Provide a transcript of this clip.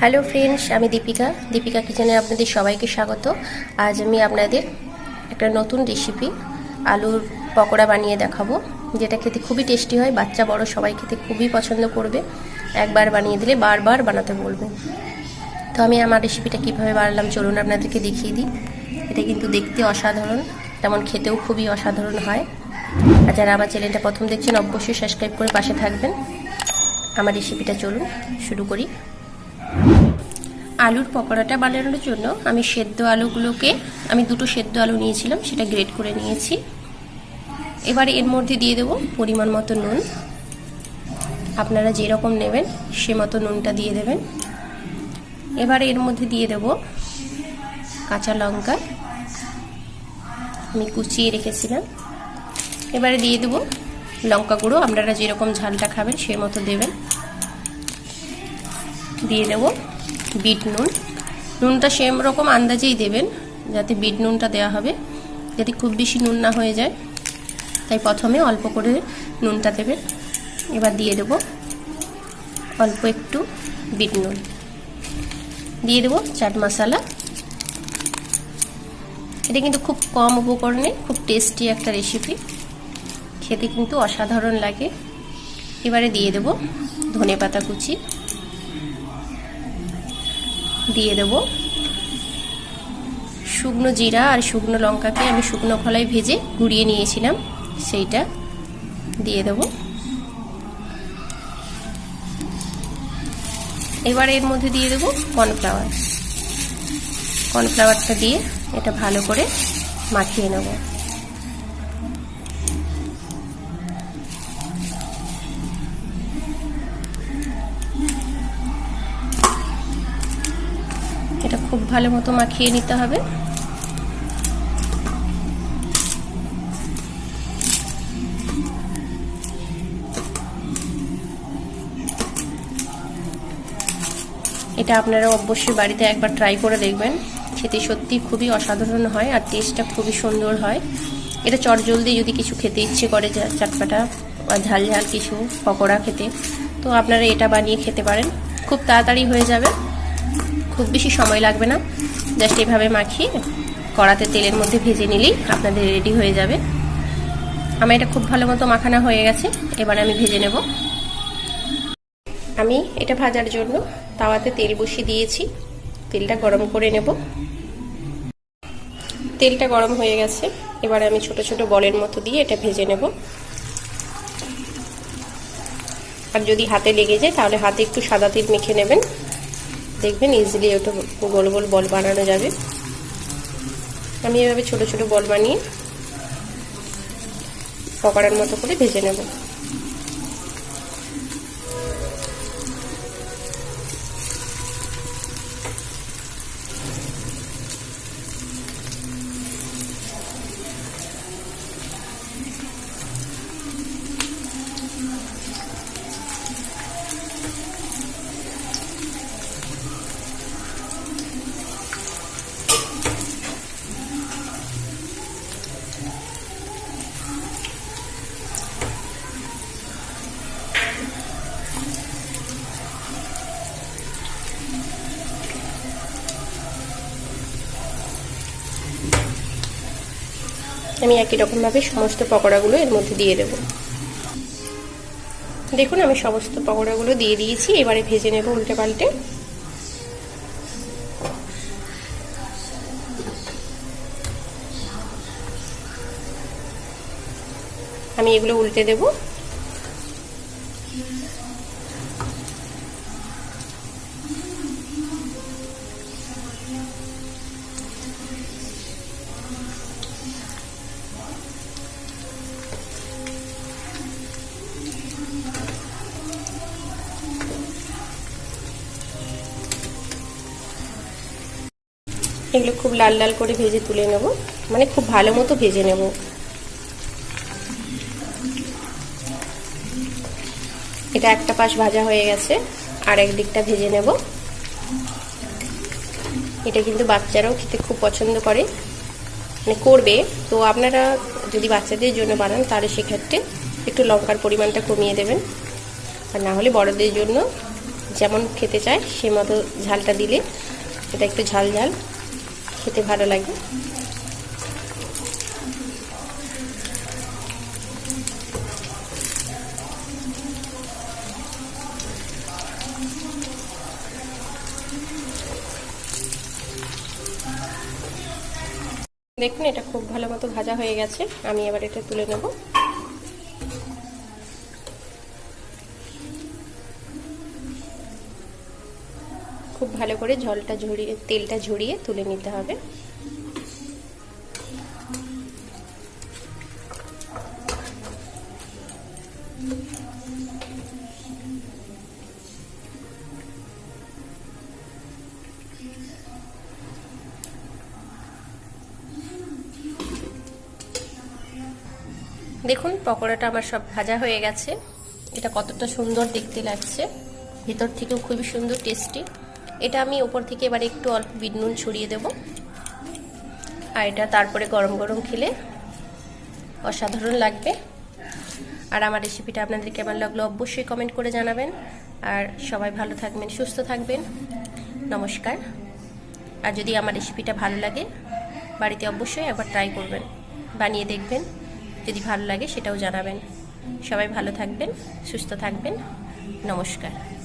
Hello friends আমি দীপিকা। দীপিকা কিচেনে আপনাদের সবাইকে স্বাগত। আজ আমি আপনাদের একটা নতুন রেসিপি আলুর পকোড়া বানিয়ে দেখাবো, যেটা খেতে খুবই টেস্টি হয়। বাচ্চা, বড়, সবাই খেতে খুবই পছন্দ করবে। একবার বানিয়ে দিলে বারবার বানাতে বলবে। তো আমি আমার রেসিপিটা কীভাবে বানালাম, চলুন আপনাদেরকে দেখিয়ে দিই। এটা কিন্তু দেখতে অসাধারণ, তেমন খেতেও খুবই অসাধারণ হয়। আর যারা আমার চ্যানেলটা প্রথম দেখছেন, অবশ্যই সাবস্ক্রাইব করে পাশে থাকবেন। আমার রেসিপিটা চলুন, শুরু করি। আলুর পকোড়াটা বানানোর জন্য আমি সেদ্ধ আলুগুলোকে, আমি দুটো সেদ্ধ আলু নিয়েছিলাম, সেটা গ্রেট করে নিয়েছি। এবারে এর মধ্যে দিয়ে দেবো পরিমাণ মতো নুন। আপনারা যেরকম নেবেন, সে মতো নুনটা দিয়ে দেবেন। এবারে এর মধ্যে দিয়ে দেব কাঁচা লঙ্কা। আমি কুচিয়ে রেখেছিলাম। এবারে দিয়ে দেবো লঙ্কা গুঁড়ো। আপনারা যেরকম ঝালটা খাবেন, সে মতো দেবেন। দিয়ে দেবো বিট নুন। নুনটা সেম রকম আন্দাজেই দেবেন, যাতে বিট নুনটা দেওয়া হবে, যাতে খুব বেশি নুন না হয়ে যায়। তাই প্রথমে অল্প করে নুনটা দেবেন। এবার দিয়ে দেবো অল্প একটু বিট নুন। দিয়ে দেবো চাট মশলা। এটা কিন্তু খুব কম উপকরণে, খুব টেস্টি একটা রেসিপি। খেতে কিন্তু অসাধারণ লাগে। এবারে দিয়ে দেবো ধনে পাতা কুচি। দিয়ে দেব। শুকনো জিরা আর শুকনো লঙ্কাকে আমি শুকনো খোলায় ভেজে গুঁড়িয়ে নিয়েছিলাম, সেইটা দিয়ে দেব। এবার এর মধ্যে দিয়ে দেব কর্নফ্লাওয়ার। কর্নফ্লাওয়ারটা দিয়ে এটা ভালো করে মাখিয়ে নেব। এটা খুব ভালো মতো মাখিয়ে নিতে হবে। এটা আপনারা অবশ্যই বাড়িতে একবার ট্রাই করে দেখবেন। খেতে সত্যি খুবই অসাধারণ হয় আর টেস্টটা খুবই সুন্দর হয়। এটা চটজলদি যদি কিছু খেতে ইচ্ছে করে চাটপাটা বা ঝাল ঝাল কিছু, পকোড়া খেতে, তো আপনারা এটা বানিয়ে খেতে পারেন। খুব তাড়াতাড়ি হয়ে যাবে। খুব বেশি সময় লাগবে না। জাস্ট এভাবে মাখিয়ে কড়াতে তেলের মধ্যে ভেজে নিলেই আপনাদের রেডি হয়ে যাবে। আমার এটা খুব ভালো মতো মাখানো হয়ে গেছে, এবার আমি ভেজে নেব। আমি এটা ভাজার জন্য তাওয়াতে তেল বসিয়ে দিয়েছি। তেলটা গরম করে নেব। তেলটা গরম হয়ে গেছে, এবার আমি ছোট ছোট বলের মতো দিয়ে এটা ভেজে নেব। আর যদি হাতে লেগে যায়, তাহলে হাতে একটু সাদা তেল মেখে নেবেন। দেখবেন ইজিলি ওটা গোল গোল বল বানানো যাবে। আমি এভাবে ছোট ছোট বল বানিয়ে পকোড়ার মতো করে ভেজে নেব। আমি একই রকমভাবে সমস্ত পকোড়াগুলো এর মধ্যে দিয়ে দেব। দেখুন, আমি সমস্ত পকোড়াগুলো দিয়ে দিয়েছি, এবারে ভেজে নেব উল্টে পাল্টে। আমি এগুলো উল্টে দেবো। এগুলো খুব লাল লাল করে ভেজে তুলে নেব। মানে খুব ভালো মতো ভেজে নেব। এটা একটা পাশ ভাজা হয়ে গেছে, আর এক দিকটা ভেজে নেব। এটা কিন্তু বাচ্চারাও খেতে খুব পছন্দ করে। মানে করবে। তো আপনারা যদি বাচ্চাদের জন্য বানান, তাহলে সেক্ষেত্রে একটু লঙ্কার পরিমাণটা কমিয়ে দেবেন। আর না হলে বড়দের জন্য যেমন খেতে চায় সে মতো ঝালটা দিলে। এটা একটু ঝাল ঝাল। খেতে ভালো লাগে। দেখুন, এটা খুব ভালো মতো ভাজা হয়ে গেছে। আমি এবার এটা তুলে নেব। ভালো করে জলটা ঝরিয়ে, তেলটা ঝরিয়ে তুলে নিতে হবে। দেখুন, পকোড়াটা আমার সব ভাজা হয়ে গেছে। এটা কতটা সুন্দর দেখতে লাগছে। ভেতর থেকেও খুবই সুন্দর, টেস্টি। এটা আমি ওপর থেকে এবার একটু অল্প বিট নুন ছড়িয়ে দেব। আর এটা তারপরে গরম গরম খেলে অসাধারণ লাগবে। আর আমার রেসিপিটা আপনাদের কেমন লাগল অবশ্যই কমেন্ট করে জানাবেন। আর সবাই ভালো থাকবেন, সুস্থ থাকবেন। নমস্কার। আর যদি আমার রেসিপিটা ভালো লাগে, বাড়িতে অবশ্যই একবার ট্রাই করবেন। বানিয়ে দেখবেন, যদি ভালো লাগে সেটাও জানাবেন। সবাই ভালো থাকবেন, সুস্থ থাকবেন। নমস্কার।